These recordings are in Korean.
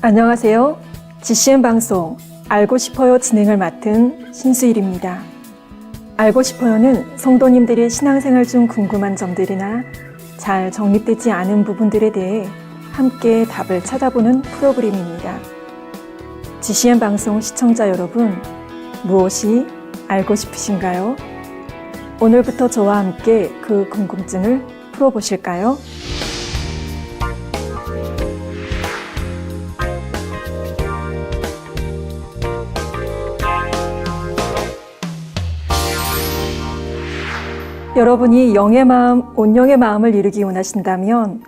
안녕하세요. GCN 방송 알고 싶어요 진행을 맡은 신수일입니다. 알고 싶어요는 성도님들이 신앙생활 중 궁금한 점들이나 잘 정립되지 않은 부분들에 대해 함께 답을 찾아보는 프로그램입니다. GCN 방송 시청자 여러분, 무엇이 알고 싶으신가요? 오늘부터 저와 함께 그 궁금증을 풀어보실까요? 여러분이 영의 마음, 온영의 마음을 이루기 원하신다면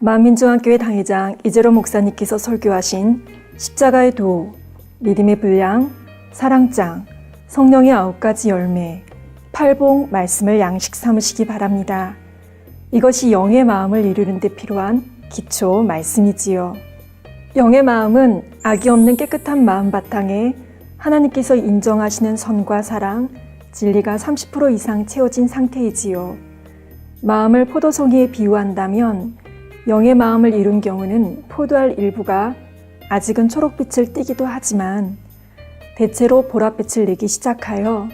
만민중앙교회 당회장 이재로 목사님께서 설교하신 십자가의 도, 믿음의 분량, 사랑장, 성령의 아홉 가지 열매, 팔봉 말씀을 양식 삼으시기 바랍니다. 이것이 영의 마음을 이루는 데 필요한 기초 말씀이지요. 영의 마음은 악이 없는 깨끗한 마음 바탕에 하나님께서 인정하시는 선과 사랑, 진리가 30% 이상 채워진 상태이지요. 마음을 포도송이에 비유한다면 영의 마음을 이룬 경우는 포도알 일부가 아직은 초록빛을 띠기도 하지만 대체로 보랏빛을 내기 시작하여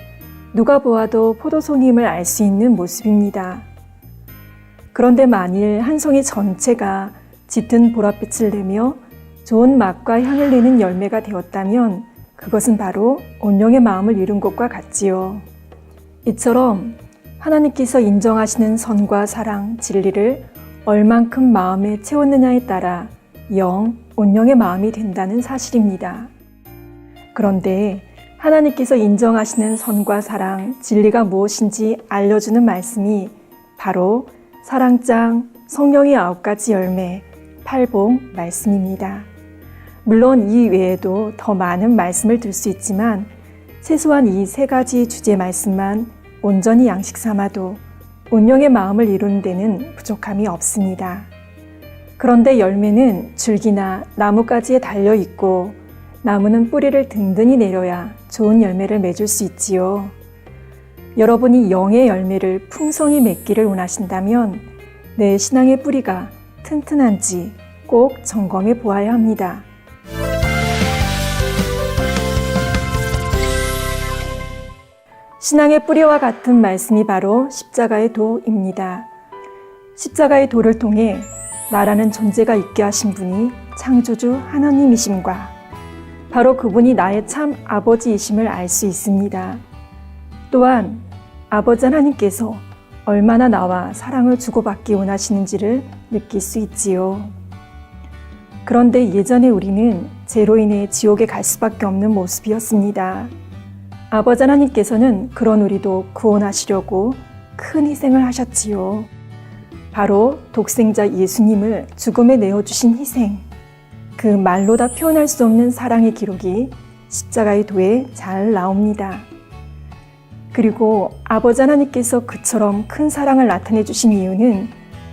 누가 보아도 포도송임을 알 수 있는 모습입니다. 그런데 만일 한 송이 전체가 짙은 보랏빛을 내며 좋은 맛과 향을 내는 열매가 되었다면 그것은 바로 온영의 마음을 이룬 것과 같지요. 이처럼 하나님께서 인정하시는 선과 사랑, 진리를 얼만큼 마음에 채웠느냐에 따라 영, 온영의 마음이 된다는 사실입니다. 그런데 하나님께서 인정하시는 선과 사랑, 진리가 무엇인지 알려주는 말씀이 바로 사랑장, 성령의 아홉 가지 열매, 팔봉 말씀입니다. 물론 이 외에도 더 많은 말씀을 들 수 있지만 최소한 이 세 가지 주제 말씀만 온전히 양식 삼아도 온영의 마음을 이루는 데는 부족함이 없습니다. 그런데 열매는 줄기나 나무가지에 달려 있고 나무는 뿌리를 든든히 내려야 좋은 열매를 맺을 수 있지요. 여러분이 영의 열매를 풍성히 맺기를 원하신다면 내 신앙의 뿌리가 튼튼한지 꼭 점검해 보아야 합니다. 신앙의 뿌리와 같은 말씀이 바로 십자가의 도입니다. 십자가의 도를 통해 나라는 존재가 있게 하신 분이 창조주 하나님이심과 바로 그분이 나의 참 아버지이심을 알 수 있습니다. 또한 아버지 하나님께서 얼마나 나와 사랑을 주고받기 원하시는지를 느낄 수 있지요. 그런데 예전에 우리는 죄로 인해 지옥에 갈 수밖에 없는 모습이었습니다. 아버지 하나님께서는 그런 우리도 구원하시려고 큰 희생을 하셨지요. 바로 독생자 예수님을 죽음에 내어주신 희생. 그 말로 다 표현할 수 없는 사랑의 기록이 십자가의 도에 잘 나옵니다. 그리고 아버지 하나님께서 그처럼 큰 사랑을 나타내 주신 이유는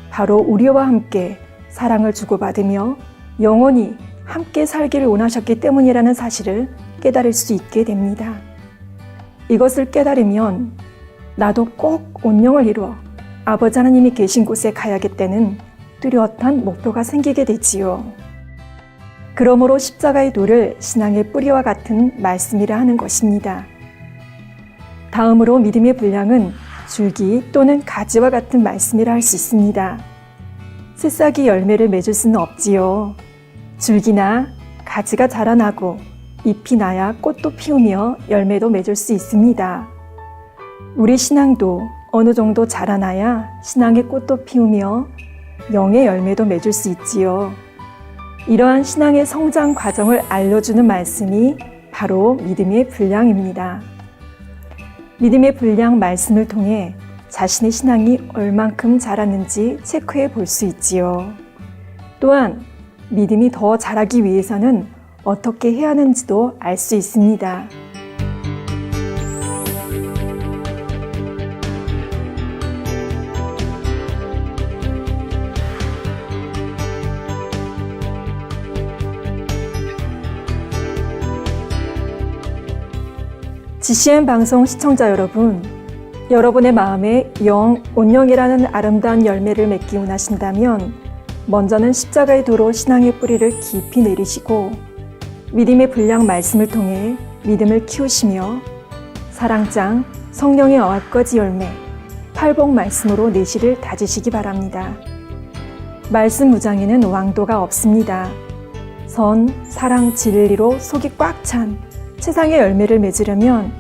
바로 우리와 함께 사랑을 주고받으며 영원히 함께 살기를 원하셨기 때문이라는 사실을 깨달을 수 있게 됩니다. 이것을 깨달으면 나도 꼭 온영을 이루어 아버지 하나님이 계신 곳에 가야겠다는 뚜렷한 목표가 생기게 되지요. 그러므로 십자가의 도를 신앙의 뿌리와 같은 말씀이라 하는 것입니다. 다음으로 믿음의 분량은 줄기 또는 가지와 같은 말씀이라 할 수 있습니다. 새싹이 열매를 맺을 수는 없지요. 줄기나 가지가 자라나고 잎이 나야 꽃도 피우며 열매도 맺을 수 있습니다. 우리 신앙도 어느 정도 자라나야 신앙의 꽃도 피우며 영의 열매도 맺을 수 있지요. 이러한 신앙의 성장 과정을 알려주는 말씀이 바로 믿음의 분량입니다. 믿음의 분량 말씀을 통해 자신의 신앙이 얼만큼 자랐는지 체크해 볼 수 있지요. 또한 믿음이 더 자라기 위해서는 어떻게 해야 하는지도 알 수 있습니다. GCN 방송 시청자 여러분, 여러분의 마음에 영, 온영이라는 아름다운 열매를 맺기 원하신다면 먼저는 십자가의 도로 신앙의 뿌리를 깊이 내리시고 믿음의 분량 말씀을 통해 믿음을 키우시며 사랑장 성령의 어합거지 열매 팔복 말씀으로 내실을 다지시기 바랍니다. 말씀 무장에는 왕도가 없습니다. 선, 사랑, 진리로 속이 꽉 찬 세상의 열매를 맺으려면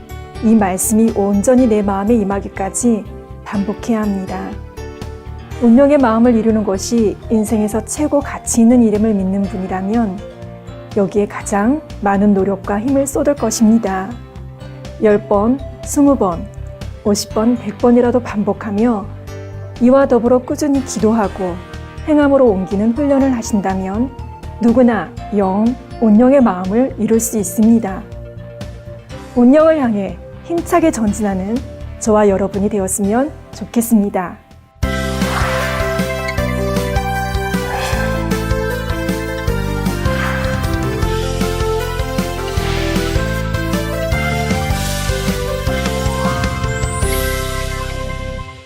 이 말씀이 온전히 내 마음에 임하기까지 반복해야 합니다. 운명의 마음을 이루는 것이 인생에서 최고 가치 있는 이름을 믿는 분이라면 여기에 가장 많은 노력과 힘을 쏟을 것입니다. 10번, 20번, 50번, 100번이라도 반복하며 이와 더불어 꾸준히 기도하고 행함으로 옮기는 훈련을 하신다면 누구나 영, 온영의 마음을 이룰 수 있습니다. 온영을 향해 힘차게 전진하는 저와 여러분이 되었으면 좋겠습니다.